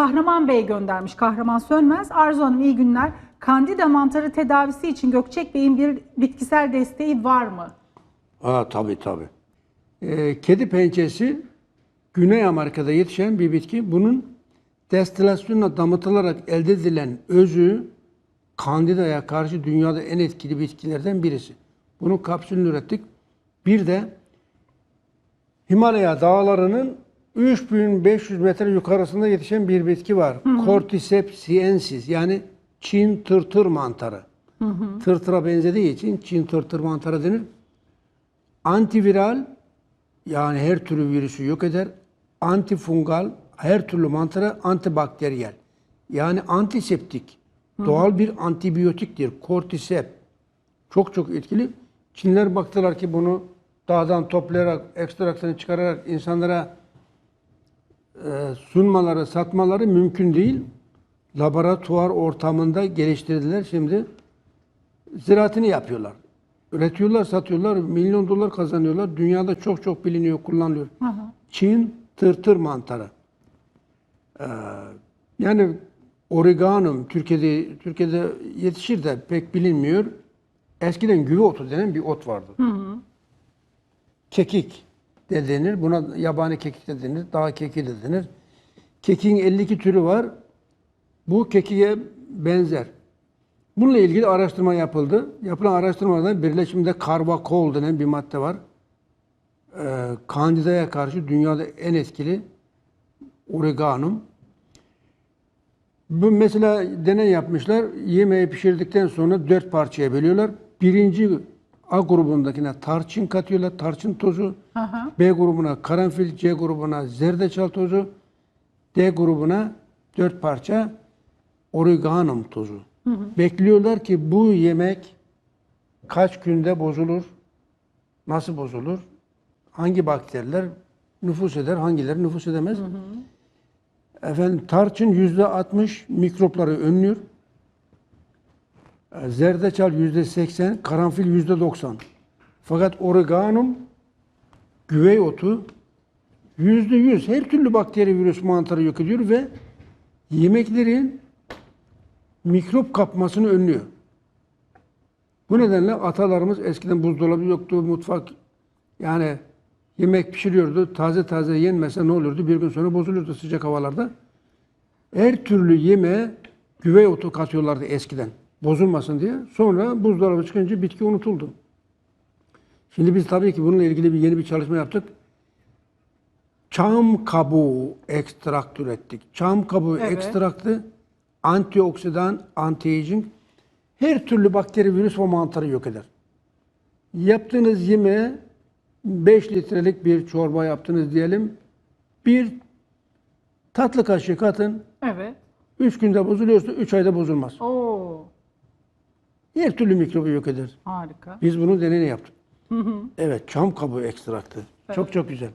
Kahraman Bey göndermiş. Kahraman Sönmez. Arzu Hanım iyi günler. Kandida mantarı tedavisi için Gökçek Bey'in bir bitkisel desteği var mı? Aa tabii tabii. Ee, kedi pençesi Güney Amerika'da yetişen bir bitki. Bunun destilasyonla damıtılarak elde edilen özü kandidaya karşı dünyada en etkili bitkilerden birisi. Bunun kapsülünü ürettik. Bir de Himalaya dağlarının 3500 metre yukarısında yetişen bir bitki var. Cordyceps siensis yani Çin tırtır mantarı. Tırtıra benzediği için Çin tırtır mantarı denir. Antiviral yani her türlü virüsü yok eder. Antifungal her türlü mantarı antibakteriyel. Yani antiseptik. Doğal bir antibiyotiktir. Cordyceps. Çok çok etkili. Çinler baktılar ki bunu dağdan toplayarak, ekstraksiyonu çıkararak insanlara sunmaları, satmaları mümkün değil. Laboratuvar ortamında geliştirdiler. Şimdi ziraatını yapıyorlar. Üretiyorlar, satıyorlar, milyon dolar kazanıyorlar. Dünyada çok çok biliniyor, kullanılıyor. Çin tırtır mantarı. Ee, yani oreganum Türkiye'de Türkiye'de yetişir de pek bilinmiyor. Eskiden güve otu denen bir ot vardı. Kekik de denir. Buna yabani kekik de denir. Dağ kekiği de denir. Kekiğin 52 türü var. Bu kekiğe benzer. Bununla ilgili araştırma yapıldı. Yapılan araştırmalarda birleşimde karbakol denen bir madde var. Ee, kandidaya karşı dünyada en etkili oreganum. Bu mesela deney yapmışlar. Yemeği pişirdikten sonra dört parçaya bölüyorlar. Birinci A grubundakine tarçın katıyorlar, tarçın tozu. Aha. B grubuna karanfil, C grubuna zerdeçal tozu, D grubuna dört parça oreganum tozu. Bekliyorlar ki bu yemek kaç günde bozulur, nasıl bozulur, hangi bakteriler nüfus eder, hangileri nüfus edemez. Efendim tarçın yüzde 60 mikropları önlüyor. E, Zerdeçal yüzde 80, karanfil yüzde 90. Fakat oreganum güvey otu yüzde yüz her türlü bakteri, virüs, mantarı yok ediyor ve yemeklerin mikrop kapmasını önlüyor. Bu nedenle atalarımız eskiden buzdolabı yoktu, mutfak yani yemek pişiriyordu, taze taze yenmese ne olurdu? Bir gün sonra bozuluyordu sıcak havalarda. Her türlü yemeğe güvey otu katıyorlardı eskiden. Bozulmasın diye. Sonra buzdolabı çıkınca bitki unutuldu. Şimdi biz tabii ki bununla ilgili bir yeni bir çalışma yaptık. Çam kabuğu ekstrakt ürettik. Çam kabuğu Evet. ekstraktı antioksidan, anti-aging her türlü bakteri, virüs ve mantarı yok eder. Yaptığınız yemeğe 5 litrelik bir çorba yaptınız diyelim. Bir tatlı kaşığı katın. Evet. 3 günde bozuluyorsa 3 ayda bozulmaz. Oo, her türlü mikrobu yok eder. Harika. Biz bunun deneyini yaptık. Evet, çam kabuğu ekstraktı. Evet. Çok çok güzel.